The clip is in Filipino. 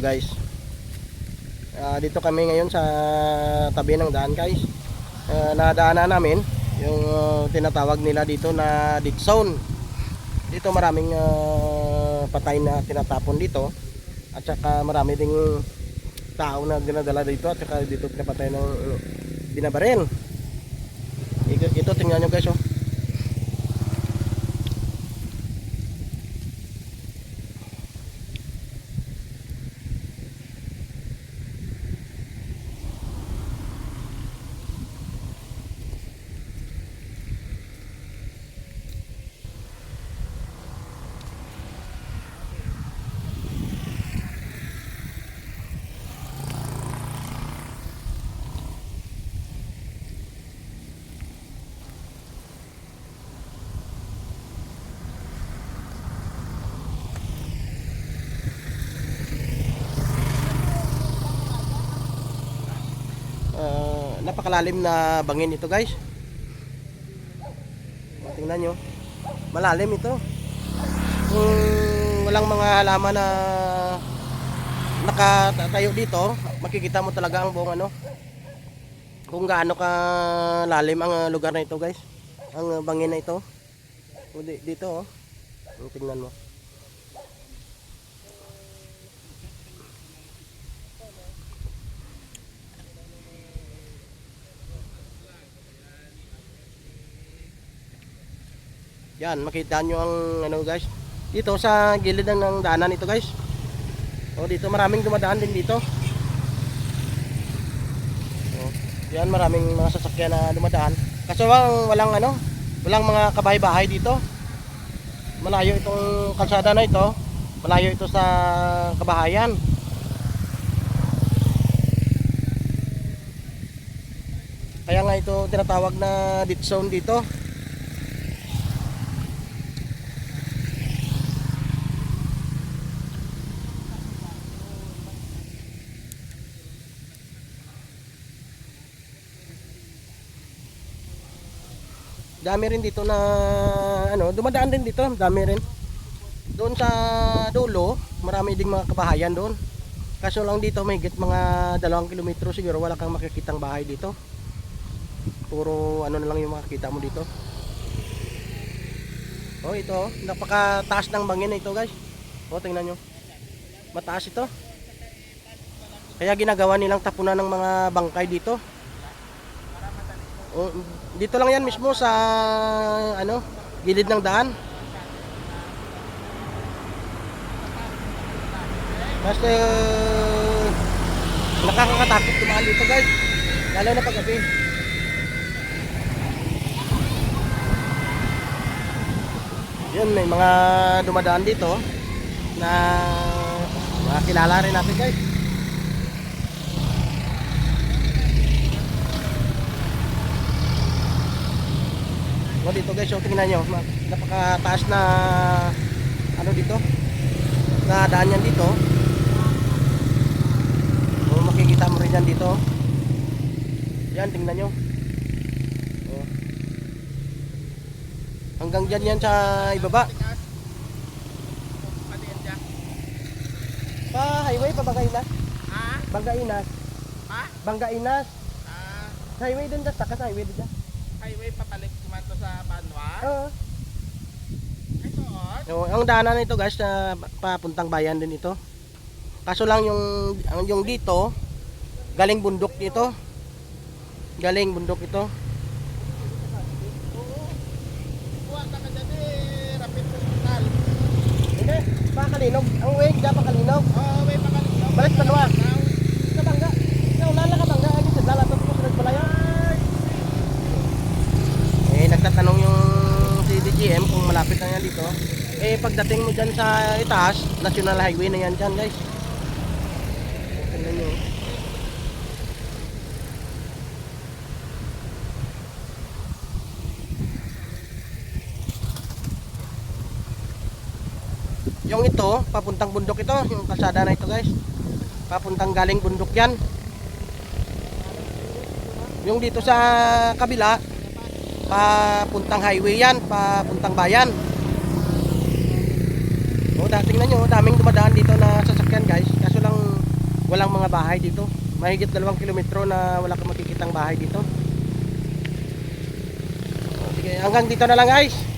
guys. Ah, dito kami ngayon sa tabi ng daan guys. Uh, nadaanan namin yung ah, tinatawag nila dito na dead zone. Dito maraming ah, patay na tinatapon dito at saka marami ding tao na dinadala dito at saka dito pinapatay ng uh, binabaril. Ito tingnan nyo guys oh. Napakalalim na bangin ito guys. Tingnan nyo. Malalim ito. Kung walang mga halaman na nakatayo dito makikita mo talaga ang buong ano kung gaano ka lalim ang ah, lugar na ito guys. Ang ah, bangin na ito. Dito oh. Tingnan mo Yan, makita nyo ang ano guys. Dito sa gilid ng, daanan ito guys. O dito maraming dumadaan din dito. O, yan maraming mga sasakyan na dumadaan. Kaso walang, walang ano, walang mga kabahay-bahay dito. Malayo itong kalsada na ito. Malayo ito sa kabahayan. Kaya nga ito tinatawag na dead zone dito. Dami rin dito na ano, dumadaan din dito, dami rin. Doon sa dulo, marami ding mga kabahayan doon. Kaso lang dito may git mga dalawang kilometro siguro wala kang makikitang bahay dito. Puro ano na lang yung makikita mo dito. Oh, ito, napakataas ng bangin na ito, guys. Oh, tingnan nyo. Mataas ito. Kaya ginagawa nilang tapunan ng mga bangkay dito. Oh, dito lang yan mismo sa ano, gilid ng daan. Kasi nakakakatakot tumaan dito guys. Lalo na pag gabi. Yun, may mga dumadaan dito na mga kilala rin natin guys. O dito guys, so tingnan nyo, napakataas na ano dito, na daan yan dito. O makikita mo rin yan dito. Yan, tingnan nyo. O. Hanggang dyan yan sa ibaba. Pa highway pa Bangainas? Ha? Bangainas. Ha? Bangainas. Ah, Highway dun dyan, takas highway dun dyan. highway papalik naman to sa Banwa? Oo. Ay, doon? So, ang daanan nito guys na papuntang bayan din ito. Kaso lang yung ang yung dito galing bundok dito. Galing bundok ito. Oo. Kuha ka dyan eh, rapid hospital. Hindi, pakalinog. Ang way dyan pakalinog. Oo, may papalik daw. Balik Banwa. Daw. Kabangga. Sa ulala kabangga ani sa dala to sa balaya. Eh nagtatanong yung si DGM kung malapit na yan dito. Pagdating mo dyan sa itaas, National Highway na yan dyan guys. Yung ito, papuntang bundok ito, yung kalsada na ito guys. Papuntang galing bundok yan. Yung dito sa kabila, papuntang highway yan, papuntang bayan. O, da- tingnan nyo, daming dumadaan dito na sasakyan guys. Kaso lang, walang mga bahay dito. Mahigit dalawang kilometro na wala kang makikitang bahay dito. O, Sige, hanggang dito na lang guys.